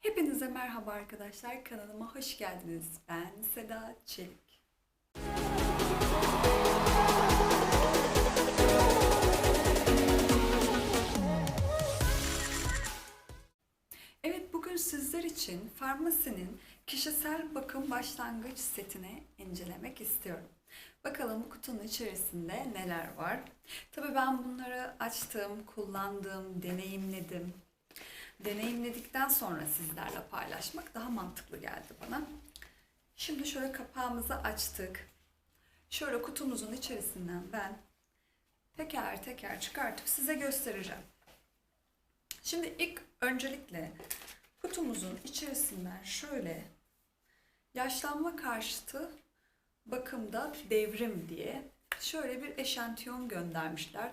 Hepinize merhaba arkadaşlar. Kanalıma hoş geldiniz. Ben Seda Çelik. Evet bugün sizler için Farmasi'nin kişisel bakım başlangıç setini incelemek istiyorum. Bakalım kutunun içerisinde neler var. Tabii ben bunları açtım, kullandım, deneyimledim. Deneyimledikten sonra sizlerle paylaşmak daha mantıklı geldi bana. Şimdi şöyle kapağımızı açtık. Şöyle kutumuzun içerisinden ben teker teker çıkartıp size göstereceğim. Şimdi ilk öncelikle kutumuzun içerisinden şöyle yaşlanma karşıtı bakımda devrim diye şöyle bir eşantiyon göndermişler.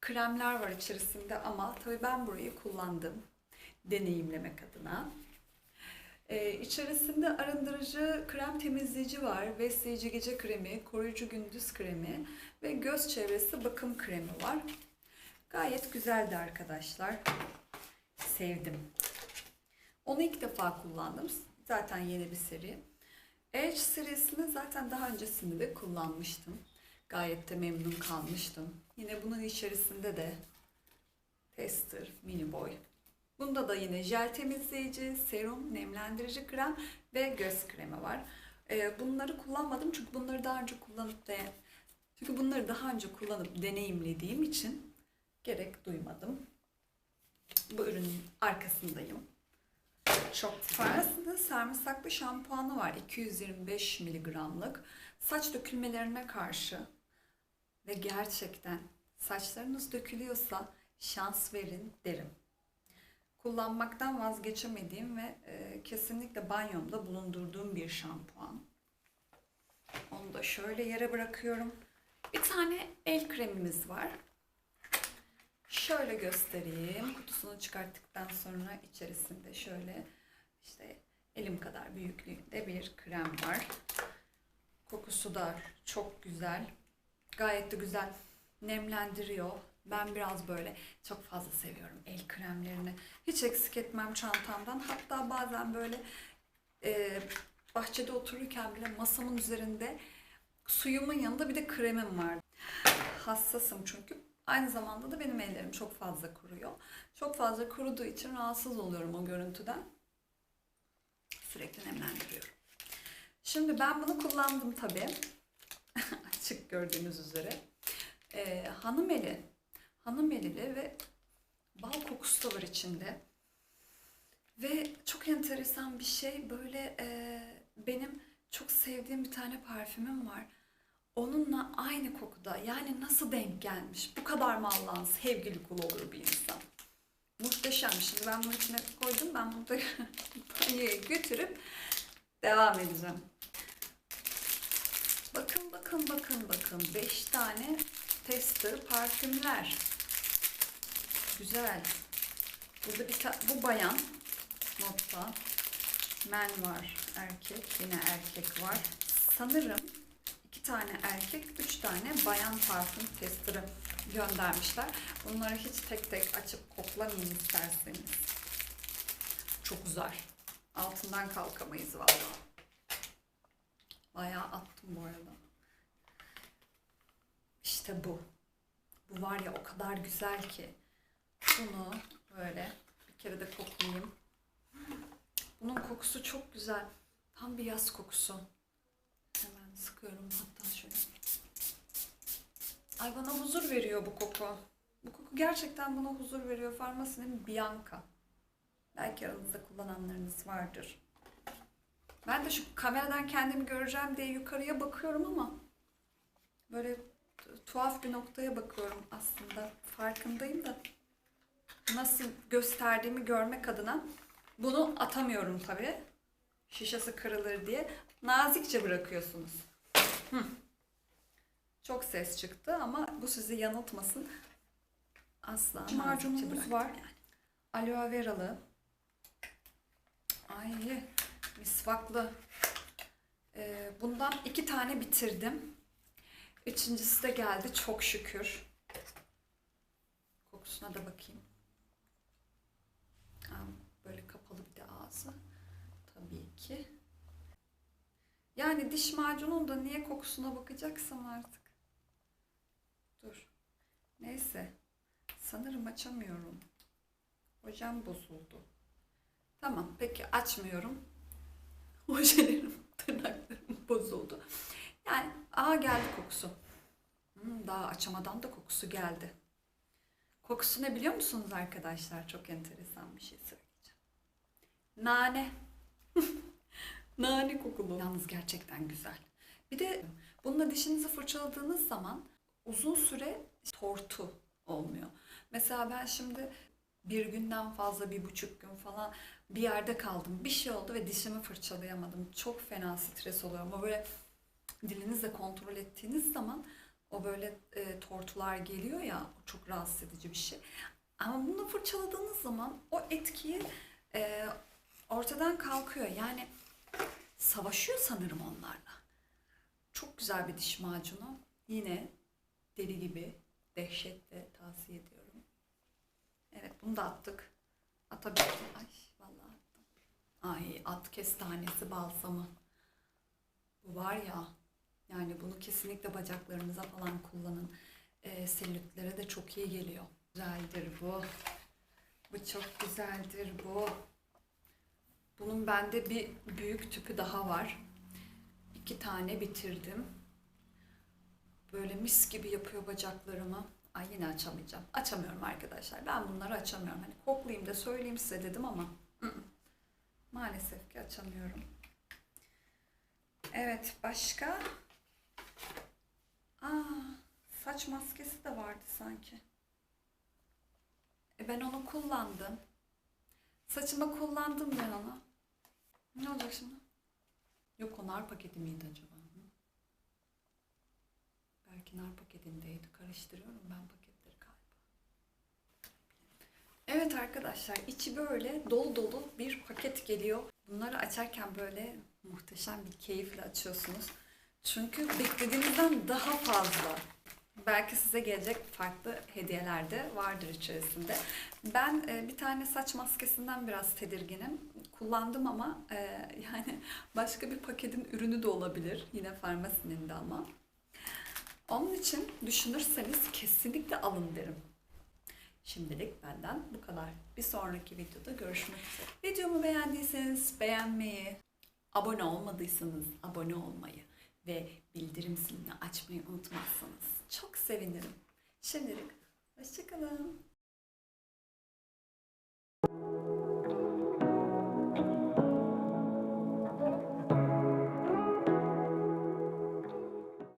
Kremler var içerisinde ama tabii ben burayı kullandım deneyimlemek adına. Ee, içerisinde arındırıcı krem temizleyici var, besleyici gece kremi, koruyucu gündüz kremi ve göz çevresi bakım kremi var. Gayet güzeldi arkadaşlar. Sevdim. Onu ilk defa kullandım. Zaten yeni bir seri. Edge serisini zaten daha öncesinde de kullanmıştım. Gayet de memnun kalmıştım. Yine bunun içerisinde de tester, mini boy. Bunda da yine jel temizleyici, serum, nemlendirici krem ve göz kremi var. Ee, bunları kullanmadım çünkü bunları daha önce kullanıp de çünkü bunları daha önce kullanıp deneyimlediğim için gerek duymadım. Bu ürünün arkasındayım. Çok Sonrasında sarımsaklı şampuanı var. 225 miligramlık. Saç dökülmelerine karşı ve gerçekten saçlarınız dökülüyorsa şans verin derim. Kullanmaktan vazgeçemediğim ve e, kesinlikle banyomda bulundurduğum bir şampuan. Onu da şöyle yere bırakıyorum. Bir tane el kremimiz var. Şöyle göstereyim. Kutusunu çıkarttıktan sonra içerisinde şöyle işte elim kadar büyüklüğünde bir krem var. Kokusu da çok güzel. Gayet de güzel nemlendiriyor. Ben biraz böyle çok fazla seviyorum el kremlerini. Hiç eksik etmem çantamdan. Hatta bazen böyle e, bahçede otururken bile masamın üzerinde suyumun yanında bir de kremim var. Hassasım çünkü. Aynı zamanda da benim ellerim çok fazla kuruyor. Çok fazla kuruduğu için rahatsız oluyorum o görüntüden. Sürekli nemlendiriyorum. Şimdi ben bunu kullandım tabii. Açık gördüğünüz üzere. Ee, hanım eli. Hanım elili ve bal kokusu da var içinde. Ve çok enteresan bir şey böyle e, benim çok sevdiğim bir tane parfümüm var. Onunla aynı kokuda yani nasıl denk gelmiş? Bu kadar mı Allah'ın sevgili kulu olur bir insan? Muhteşem. Şimdi ben bunu içine koydum. Ben bunu da banyoya götürüp devam edeceğim. Bakın bakın bakın bakın. 5 tane tester parfümler. Güzel. Burada bir bu bayan notta. Men var. Erkek. Yine erkek var. Sanırım iki tane erkek, üç tane bayan parfüm testerı göndermişler. Bunları hiç tek tek açıp koklamayın isterseniz. Çok güzel. Altından kalkamayız vallahi. Bayağı attım bu arada. İşte bu. Bu var ya o kadar güzel ki. Bunu böyle bir kere de koklayayım. Bunun kokusu çok güzel. Tam bir yaz kokusu. Hemen sıkıyorum hatta şöyle. Ay bana huzur veriyor bu koku. Bu koku gerçekten bana huzur veriyor. Farmasinin Bianca. Belki aranızda kullananlarınız vardır. Ben de şu kameradan kendimi göreceğim diye yukarıya bakıyorum ama böyle tuhaf bir noktaya bakıyorum aslında. Farkındayım da nasıl gösterdiğimi görmek adına bunu atamıyorum tabii. Şişesi kırılır diye. Nazikçe bırakıyorsunuz. Hı. Çok ses çıktı ama bu sizi yanıltmasın. Asla Macunumuz var. yani. Aloe veralı. Ay misvaklı. Ee, bundan iki tane bitirdim. Üçüncüsü de geldi çok şükür. Kokusuna da bakayım. Aa, Böyle kapalı bir de ağzı. Ki. Yani diş macunun da niye kokusuna bakacaksam artık. Dur. Neyse. Sanırım açamıyorum. Hocam bozuldu. Tamam peki açmıyorum. Ojelerim, tırnaklarım bozuldu. Yani aa geldi kokusu. Hmm, daha açamadan da kokusu geldi. Kokusu ne biliyor musunuz arkadaşlar? Çok enteresan bir şey söyleyeceğim. Nane. Nane kokulu. Yalnız gerçekten güzel. Bir de bununla dişinizi fırçaladığınız zaman uzun süre tortu olmuyor. Mesela ben şimdi bir günden fazla, bir buçuk gün falan bir yerde kaldım. Bir şey oldu ve dişimi fırçalayamadım. Çok fena stres oluyor ama böyle dilinizle kontrol ettiğiniz zaman o böyle e, tortular geliyor ya o çok rahatsız edici bir şey. Ama bunu fırçaladığınız zaman o etkiyi e, ortadan kalkıyor. Yani savaşıyor sanırım onlarla. Çok güzel bir diş macunu. Yine deli gibi dehşetle tavsiye ediyorum. Evet bunu da attık. Atabilirim. Ay vallahi attım. Ay at kestanesi balsamı. Bu var ya yani bunu kesinlikle bacaklarınıza falan kullanın. Ee, selülitlere de çok iyi geliyor. Güzeldir bu. Bu çok güzeldir bu. Bunun bende bir büyük tüpü daha var. İki tane bitirdim. Böyle mis gibi yapıyor bacaklarımı. Ay yine açamayacağım. Açamıyorum arkadaşlar. Ben bunları açamıyorum. Hani koklayayım da söyleyeyim size dedim ama maalesef ki açamıyorum. Evet başka? Aa, saç maskesi de vardı sanki. E ben onu kullandım. Saçıma kullandım ben onu. Ne olacak şimdi? Yok o nar paketi miydi acaba? Hı? Belki nar paketindeydi. Karıştırıyorum ben paketleri galiba. Evet arkadaşlar içi böyle dolu dolu bir paket geliyor. Bunları açarken böyle muhteşem bir keyifle açıyorsunuz. Çünkü beklediğinizden daha fazla. Belki size gelecek farklı hediyeler de vardır içerisinde. Ben e, bir tane saç maskesinden biraz tedirginim. Kullandım ama e, yani başka bir paketin ürünü de olabilir. Yine farmasinin de ama. Onun için düşünürseniz kesinlikle alın derim. Şimdilik benden bu kadar. Bir sonraki videoda görüşmek üzere. Videomu beğendiyseniz beğenmeyi, abone olmadıysanız abone olmayı ve bildirim zilini açmayı unutmazsanız çok sevinirim. Şimdilik hoşçakalın.